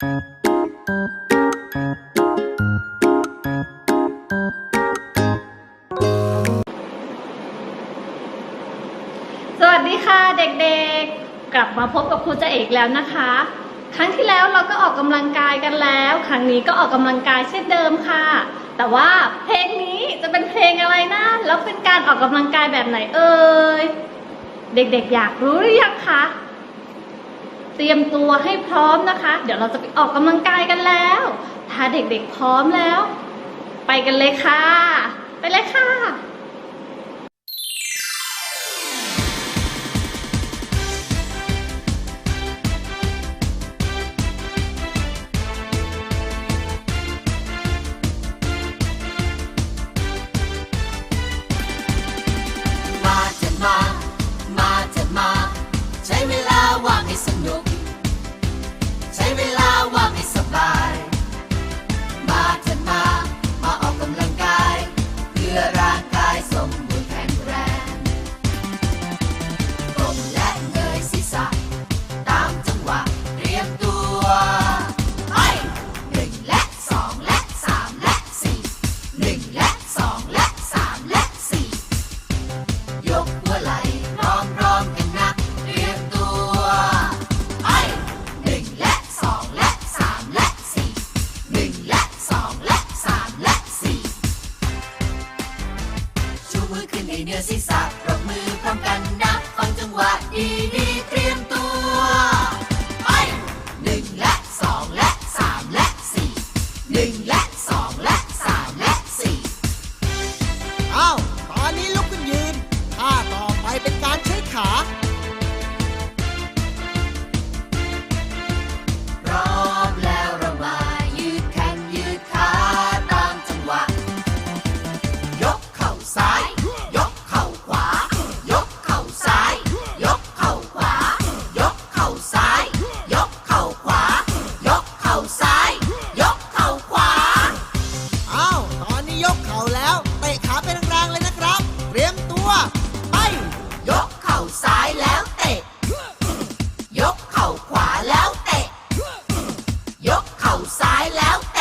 สวัสดีค่ะเด็กๆ กลับมาพบกับครูเจาเอกแล้วนะคะ ครั้งที่แล้วเราก็ออกกำลังกายกันแล้ว ครั้งนี้ก็ออกกำลังกายเช่นเดิมค่ะ แต่ว่าเพลงนี้จะเป็นเพลงอะไรนะแล้วเป็นการออกกำลังกายแบบไหนเอ่ยเด็กๆ อยากรู้หรือยังคะ เตรียมตัวให้พร้อมนะคะ เดี๋ยวเราจะไปออกกำลังกายกันแล้ว ถ้าเด็กๆพร้อมแล้ว ไปกันเลยค่ะ ไปเลยค่ะ ให้เหนือศีรษะปรบมือพร้อมกันนะ ฟังจังหวะดีดีเตรียมตัว ไปหนึ่งและสองและสามและสี่หนึ่งและ ซ้ายแล้ว